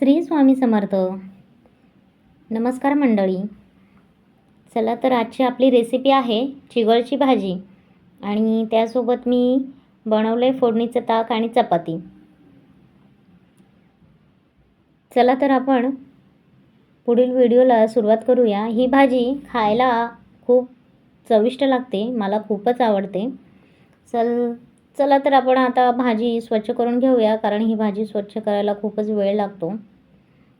श्री स्वामी समर्थ. नमस्कार मंडळी. चला तर आजची आपली रेसिपी आहे चिगळची भाजी आणि त्यासोबत मी बनवलं आहे फोडणीचं ताक आणि चपाती. चला तर आपण पुढील व्हिडिओला सुरुवात करूया. ही भाजी खायला खूप चविष्ट लागते मला खूपच आवडते. चल चला तर आपण आता भाजी स्वच्छ करून घेऊया कारण ही भाजी स्वच्छ करायला खूपच वेळ लागतो.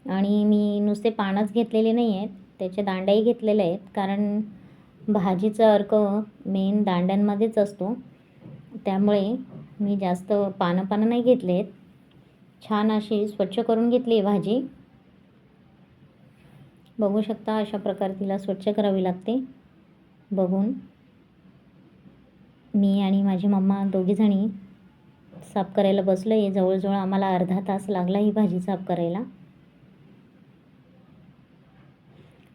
आणि मी नुसते पानच घेतलेले नाही आहेत त्याचे दांड्याही घेतलेले आहेत कारण भाजीचा अर्क मेन दांड्यांमध्येच असतो. त्यामुळे मी जास्त पानं पानं नाही घेतले आहेत छान अशी स्वच्छ करून घेतली आहे भाजी. बघू शकता अशा प्रकारे तिला स्वच्छ करावी लागते. बघून मी आणि माझी मम्मा दोघीजणी साफ करायला बसलो आहे जवळजवळ आम्हाला अर्धा तास लागला ही भाजी साफ करायला.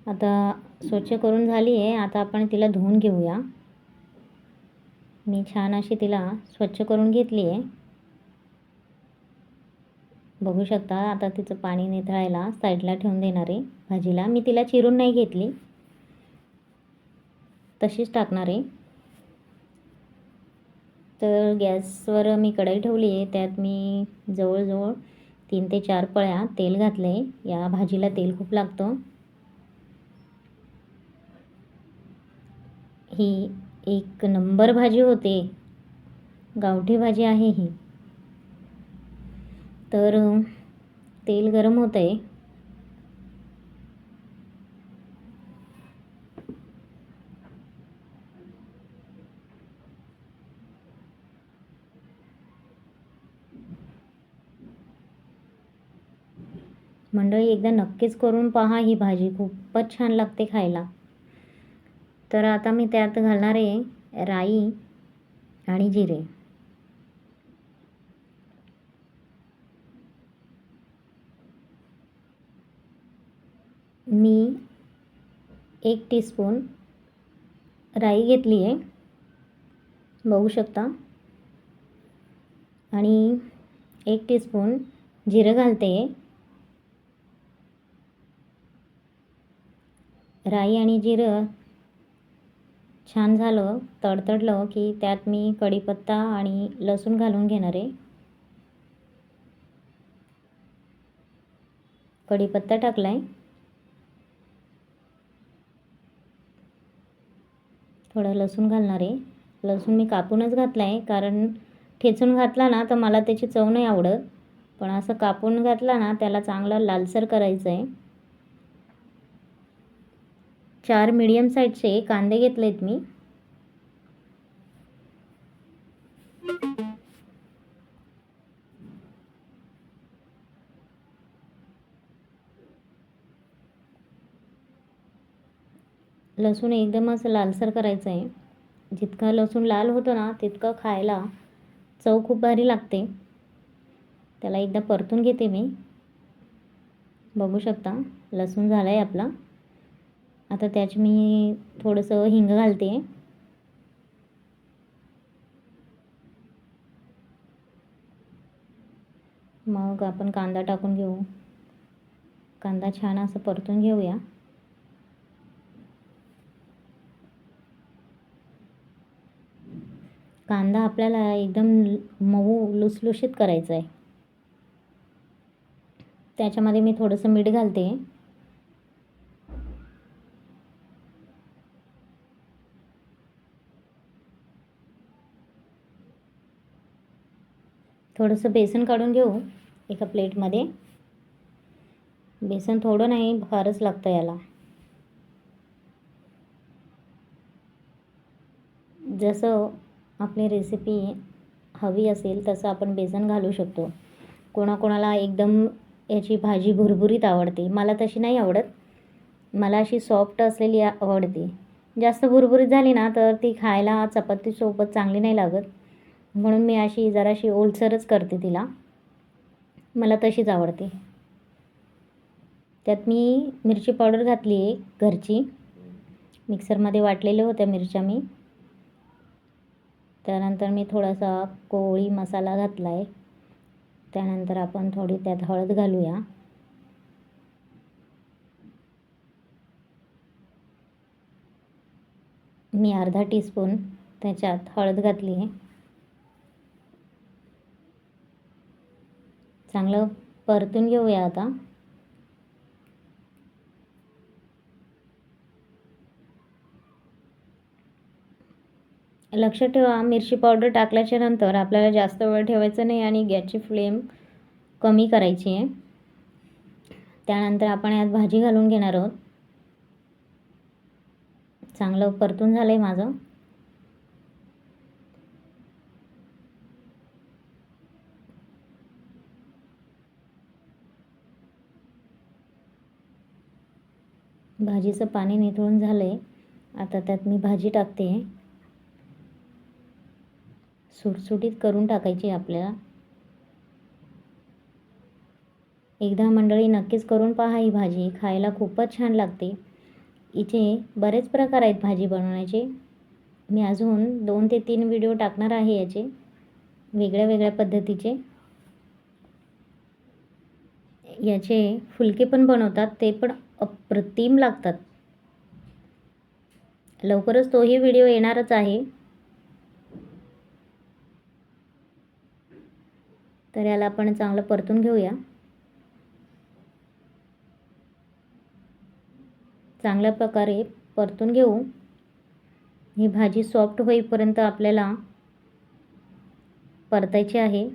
आता स्वच्छ करून झाली आहे आता आपण तिला धुवून घेऊया. मी छान अशी तिला स्वच्छ करून घेतली आहे बघू शकता आता तिचं पाणी निथळायला साईडला ठेवून देणार आहे भाजीला. मी तिला चिरून नाही घेतली. तशीच टाकणार. आहे तर गॅसवर मी कढई ठेवली आहे. त्यात मी जवळजवळ तीन ते चार पळ्या तेल घातलं आहे या भाजीला तेल खूप लागतं. ही एक नंबर भाजी होते. गावठी भाजी आहे ही. तर तेल गरम होतं आहे मंडळी एकदा नक्कीच करून पहा ही भाजी. खूपच छान लागते खायला. तर आता मी त्यात घालणार आहे राई आणि जिरे. मी एक टीस्पून राई घेतली आहे. बघू शकता. आणि एक टीस्पून जिरं घालते आहे. राई आणि जिरं छान झालं तडतडलं की त्यात मी कढीपत्ता आणि लसूण घालून घेणार आहे. कढीपत्ता टाकला आहे थोडं लसूण घालणार आहे. लसूण मी कापूनच घातला आहे कारण ठेचून घातला ना तर मला त्याची चव नाही आवडत. पण असं कापून घातला ना त्याला चांगला लालसर करायचं आहे चार मीडियम साईजचे कांदे घेतलेत मी. लसूण एकदम असं लालसर करायचं आहे. जितका लसूण लाल होतो ना तितकं खायला चव खूप भारी लागते. त्याला एकदा परतून घेते मी. बघू शकता लसूण झाला आहे आपला. आता त्याची मी थोडंसं हिंग घालते. मग आपण कांदा टाकून घेऊ. कांदा छान असं परतून घेऊया. कांदा आपल्याला एकदम मऊ लुसलुशीत करायचा आहे त्याच्यामध्ये मी थोडंसं मीठ घालते. थोडंसं बेसन काढून घेऊ एका प्लेटमध्ये. बेसन थोडं नाही फारच लागतं याला. जसं आपली रेसिपी हवी असेल तसं आपण बेसन घालू शकतो. कोणाकोणाला एकदम याची भाजी भुरभुरीत आवडते. मला तशी नाही आवडत. मला अशी सॉफ्ट असलेली आवडते. जास्त भुरभुरीत झाली ना तर ती खायला चपातीसोबत चांगली नाही लागत. म्हणून मी अशी जराशी ओलसरच करते तिला. मला तशीच आवडते. त्यात मी मिरची पावडर घातली आहे घरची. मिक्सरमध्ये वाटलेल्या होत्या मिरच्या मी. त्यानंतर मी थोडासा कोळी मसाला घातला आहे त्यानंतर आपण थोडी त्यात हळद घालूया. मी अर्धा टीस्पून त्याच्यात हळद घातली आहे. चांगलं परतून घेऊया आता. लक्ष ठेवा मिरची पावडर टाकल्याच्या नंतर आपल्याला जास्त वेळ ठेवायचं नाही आणि गॅसची फ्लेम कमी करायची आहे. त्यानंतर आपण यात भाजी घालून घेणार आहोत. चांगलं परतून झालं आहे माझं. भाजीचं पाणी निथळून झालं आहे आता त्यात मी भाजी टाकते. सुटसुटीत करून टाकायची आपल्याला. एकदा मंडळी नक्कीच करून पहा ही भाजी. खायला खूपच छान लागते. इथे बरेच प्रकार आहेत भाजी बनवण्याचे. मी अजून दोन ते तीन व्हिडिओ टाकणार आहे याचे. वेगळ्या वेगळ्या पद्धतीचे. याचे फुलके पण बनवतात. ते पण अप्रतिम लागतात. लवकरच तोही व्हिडिओ येणारच आहे. तर याला आपण चांगलं परतून घेऊया. चांगल्या प्रकारे परतून घेऊ. ही भाजी सॉफ्ट होईपर्यंत आपल्याला परतायची आहे.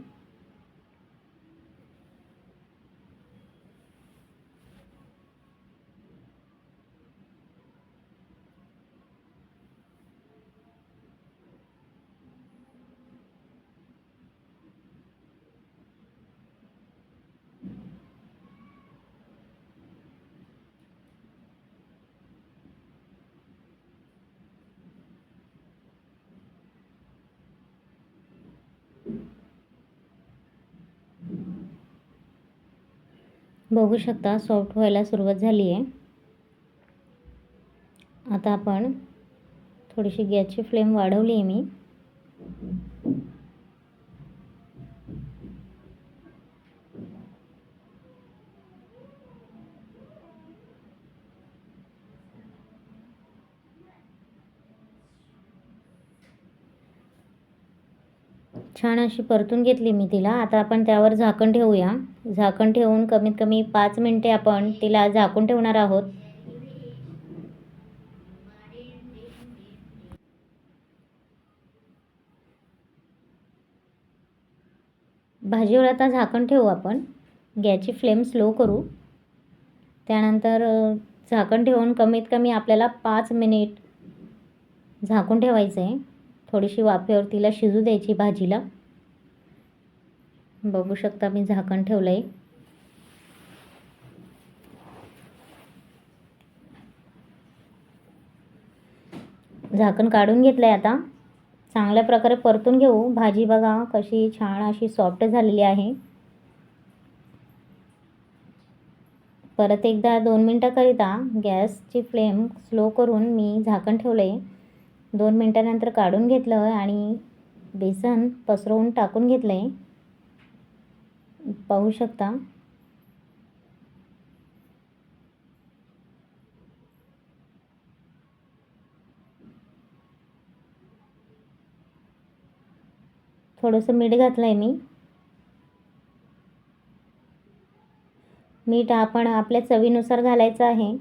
बघू शकता सॉफ्ट व्हायला सुरुवात झाली आहे आता आपण थोडीशी गॅसची फ्लेम वाढवली आहे मी. छान अशी परतून घेतली मी तिला. आता आपण त्यावर झाकण ठेवूया. झाकण ठेवून कमीत कमी पाच मिनटे आपण तिला झाकून ठेवणार आहोत. भाजीवर आता झाकण ठेवू आपण. गॅसची फ्लेम स्लो करू. त्यानंतर झाकण ठेवून कमीत कमी आपल्याला पाच मिनिट झाकून ठेवायचं आहे थोडीशी वाफेवर तिला शिजू द्यायची भाजीला. बघू शकता मी झाकण ठेवलं आहे झाकण काढून घेतलं आहे आता. चांगल्या प्रकारे परतून घेऊ. भाजी बघा कशी छान अशी सॉफ्ट झालेली आहे. परत एकदा दोन मिनटाकरिता गॅसची फ्लेम स्लो करून मी झाकण ठेवलं आहे दोन मिनटानंतर काढून घेतलं आणि बेसन पसरवून टाकून घेतलं आहे पाहू शकता. थोडंसं मीठ घातलं आहे मी. मीठ आपण आपल्या चवीनुसार घालायचं आहे.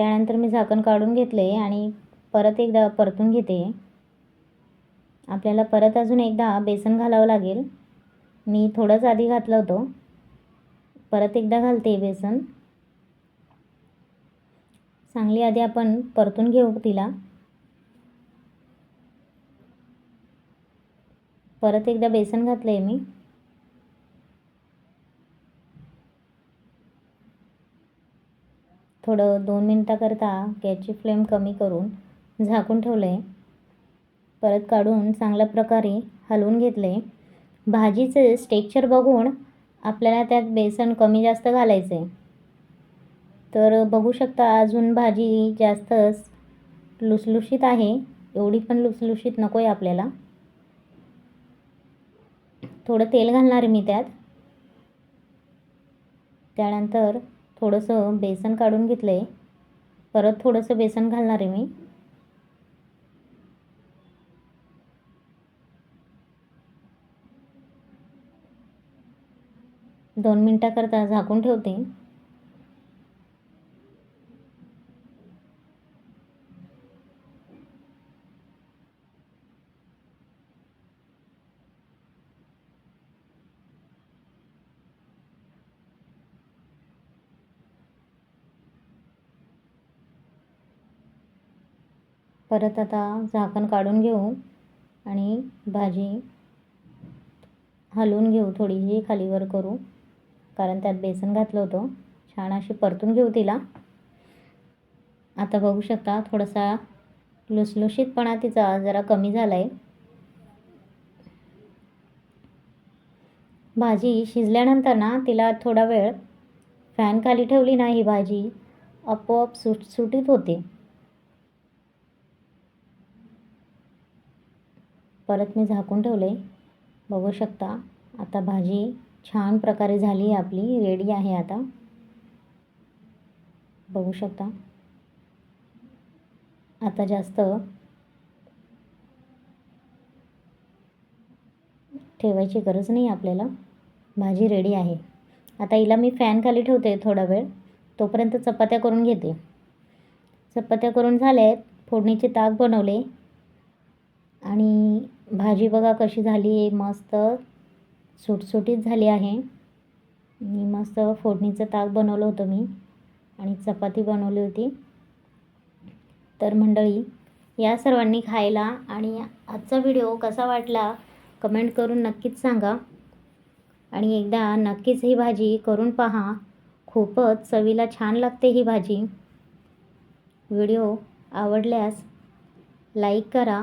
त्यानंतर मी झाकण काढून घेतले आणि परत एकदा परतून घेते. आपल्याला परत अजून एकदा बेसन घालावं लागेल. मी थोडंच आधी घातलं होतं. परत एकदा घालते बेसन. चांगली आधी आपण परतून घेऊ तिला. परत एकदा बेसन घातलं आहे मी. थोडं दोन मिनटाकरता गॅसची फ्लेम कमी करून झाकून ठेवलं आहे परत काढून चांगल्या प्रकारे हलवून घेतलं आहे भाजीचं स्टेक्चर बघून आपल्याला त्यात बेसन कमी जास्त घालायचं आहे तर बघू शकता अजून भाजी जास्तच लुसलुशीत आहे. एवढी पण लुसलुशीत नको आहे आपल्याला. थोडं तेल घालणार आहे मी त्यात. त्यानंतर थोडंसं बेसन काढून घेतलं आहे परत थोडंसं बेसन घालणार आहे मी. दोन मिनटाकरता झाकून ठेवते. परत आता झाकण काढून घेऊ आणि भाजी हलवून घेऊ थोडीशी खालीवर करू. कारण त्यात बेसन घातलं होतं. छान अशी परतून घेऊ तिला. आता बघू शकता थोडासा लुसलुशीतपणा तिचा जरा कमी झाला आहे भाजी शिजल्यानंतर ना तिला थोडा वेळ फॅन खाली ठेवली ना ही भाजी आपोआप सुट सुटीत होते. परत मी झाकून ठेवले. बघू शकता आता भाजी छान प्रकारे झाली आहे आपली रेडी आहे आता. बघू शकता. आता जास्त ठेवायची गरज नाही आपल्याला. भाजी रेडी आहे. आता हिला मी फॅन खाली ठेवते थोडा वेळ. तोपर्यंत चपात्या करून घेते. चपात्या करून झाल्या आहेत फोडणीचे ताक बनवले. आणि भाजी बघा कशी झाली आहे मस्त सुटसुटीत झाली आहे. मी मस्त फोडणीचं ताक बनवलं होतं मी आणि चपाती बनवली होती. तर मंडळी या सर्वांनी खायला आणि आजचा व्हिडिओ कसा वाटला कमेंट करून नक्कीच सांगा. आणि एकदा नक्कीच ही भाजी करून पहा. खूपच चवीला छान लागते ही भाजी. व्हिडिओ आवडल्यास लाईक करा.